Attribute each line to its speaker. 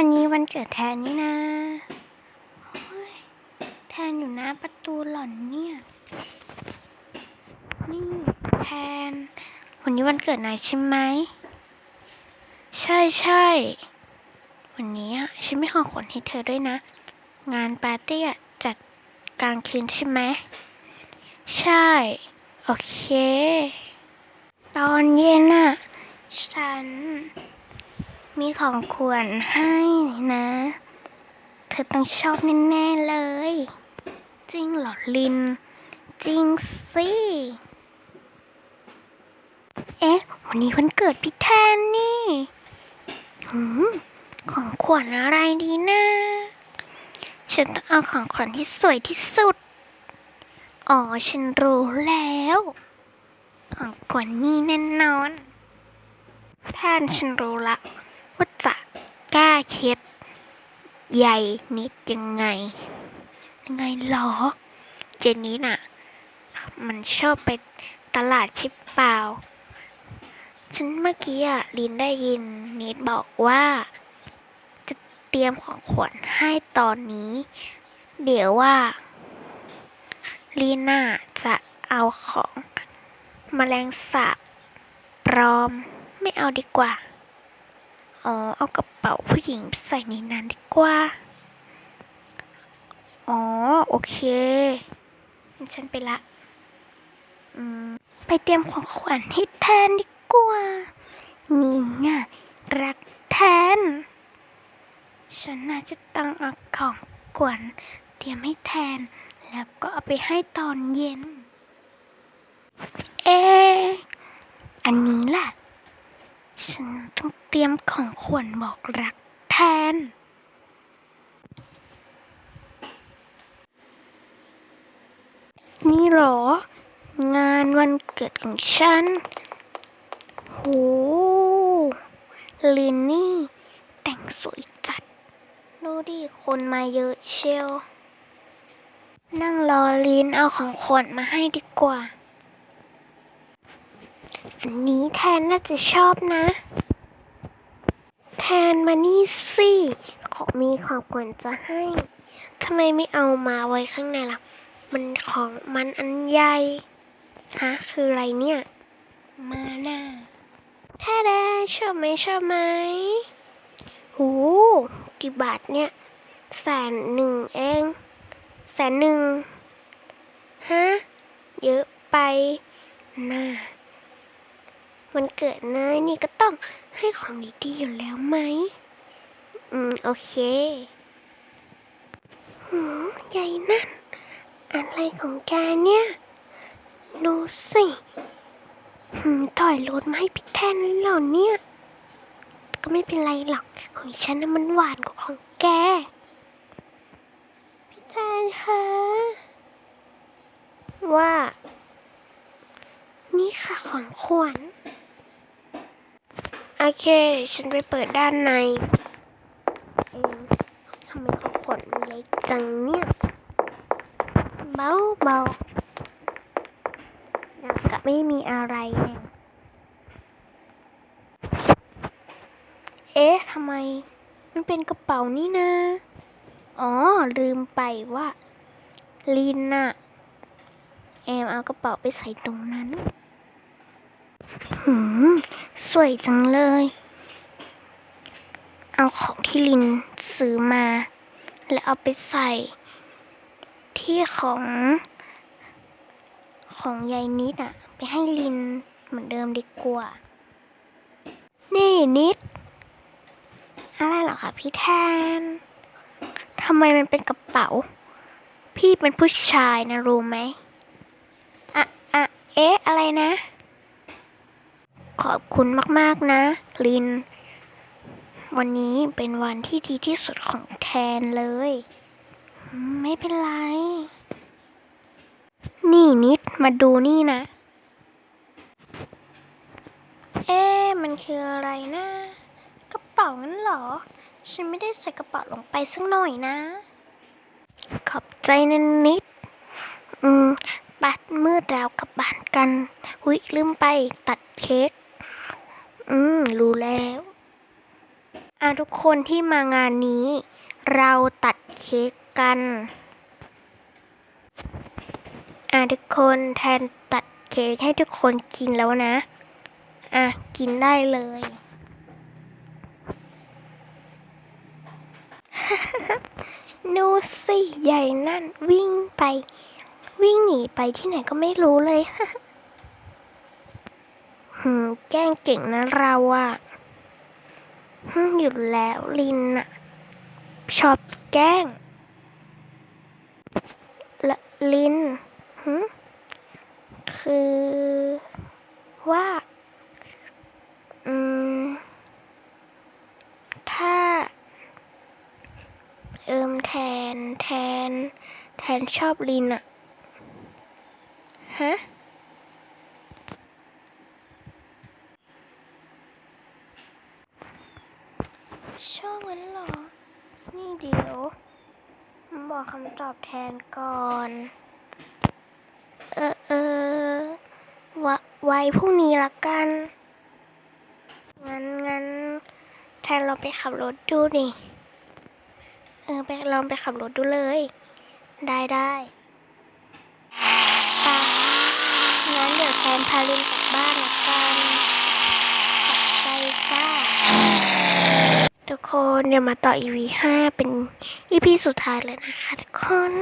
Speaker 1: วันนี้วันเกิดแทนนี่นะแทนอยู่หน้าประตูหล่อนเนี่ย นี่แทน วันนี้วันเกิดนายใช่ไหม ใช่ใช่วันนี้อะฉันไม่ของขวัญให้เธอด้วยนะ งานปาร์ตี้จัดกลางคืนใช่ไหม ใช่ โอเค ตอนเย็นน่ะฉัน มีของขวัญให้นะ เธอต้องชอบแน่ๆเลย จริงเหรอลิน จริงสิ เอ๊ะ วันนี้วันเกิดพี่แทนนี่หืมของขวัญอะไรดีนะ ฉันต้องเอาของขวัญที่สวยที่สุด อ๋อ ฉันรู้แล้ว ของขวัญนี่แน่นอนแทนฉันรู้ละ ล้าเคล็ด ใหญ่นิดยังไง ยังไงหรอ เจนนี่น่ะ มันชอบไปตลาดชิปเปล่า ฉันเมื่อกี้อะลินได้ยินนิดบอกว่า จะเตรียมของขวัญให้ตอนนี้ เดี๋ยวว่าลีน่าจะเอาของมแมลงสาบปลอม ไม่เอาดีกว่า อ๋อ เอากระเป๋าผู้หญิงใส่ในนั้นดีกว่า อ๋อ โอเค ฉันไปละ อืม ไปเตรียมของขวัญให้แทนดีกว่า นี่ไงรักแทน ฉันน่าจะตั้งเอาของขวัญเตรียมให้แทน แล้วก็เอาไปให้ตอนเย็น เอ อันนี้แหละ ฉันต้องเตรียมของขวัญบอกรักแทน นี่เหรอ งานวันเกิดของฉันโหลินนี่ แต่งสวยจัด ดูดิคนมาเยอะเชียว นั่งรอลินเอาของขวัญมาให้ดีกว่า อันนี้แทนน่าจะชอบนะ แทนมานี่สิขอมีของขวัญจะให้ทำไมไม่เอามาไว้ข้างในล่ะ มันของมันอันใหญ่ฮะคืออะไรเนี่ย มาหน้าแท้แดชอบไหมชอบไหมหูกี่บาทเนี่ยแสนหนึ่งเองแสนหนึ่งฮะ เยอะไปหน่า มันเกิดนานี่ก็ต้องให้ของดีๆอยู่แล้วไหม อืม โอเคหูใหญ่นั่น อะไรของแกเนี่ย ดูสิหืมถอยรถมาให้พี่แทนเลยเหรอเนี่ย ก็ไม่เป็นไรหรอก ของฉันน่ะมันหวานกว่าของแก พี่แทนคะว่า นี่ค่ะของขวัญ อเค ฉันไปเปิดด้านในเองทำไมของขวัญมันเล็กจังเนี่ย เบาเบาๆอย่างกับไม่มีอะไรเองเอ๊ะทำไม มันเป็นกระเป๋านี่นะ อ๋อ ลืมไปว่า ลินน่ะ แอมเอากระเป๋าไปใส่ตรงนั้น สวยจังเลย เอาของที่ลินซื้อมา แล้วเอาไปใส่ ที่ของของยายนิดอะไปให้ลินเหมือนเดิมดีกว่า นี่นิด อะไรหรอคะพี่แทนทำไมมันเป็นกระเป๋า พี่เป็นผู้ชายนะรู้ไหมอะอะเอ๊ะ อะไรนะ ขอบคุณมากๆนะ ลิน วันนี้เป็นวันที่ดีที่สุดของแทนเลย ไม่เป็นไร นี่นิดมาดูนี่นะ เอ๊มันคืออะไรนะ กระเป๋างั้นเหรอ ฉันไม่ได้ใส่กระเป๋าลงไปสักหน่อยนะ ขอบใจนะนิด อืมบัดมืดแล้วกลับบ้านกันหุยลืมไปตัดเค้ก รู้แล้วออะทุกคนที่มางานนี้ เราตัดเค้กกัน อะทุกคนแทนตัดเค้กให้ทุกคนกินแล้วนะ อะกินได้เลยนูสิใหญ่นั่นวิ่งไป วิ่งหนีไปที่ไหนก็ไม่รู้เลย หืมแกล้งเก่งนะเราอะหยู่แล้วลินอะชอบแกล้งละลินหืมคือว่าอืมถ้า เอิมแทนแทน แทนชอบลินอะฮะ ชอบงั้นหรอ นี่เดี๋ยว บอกคำตอบแทนก่อน เออเออวะไว้พรุ่งนี้ละกัน งั้นงั้นแทนลองไปขับรถดูนี่เออไปลองไปขับรถดูเลย ได้ได้งั้นเดี๋ยวแทนพาลินกลับบ้านละกันขอบใจจ้า ทุกคนเดี๋ยวมาต่อ EP 5เป็น EP สุดท้ายเลยนะคะทุกคน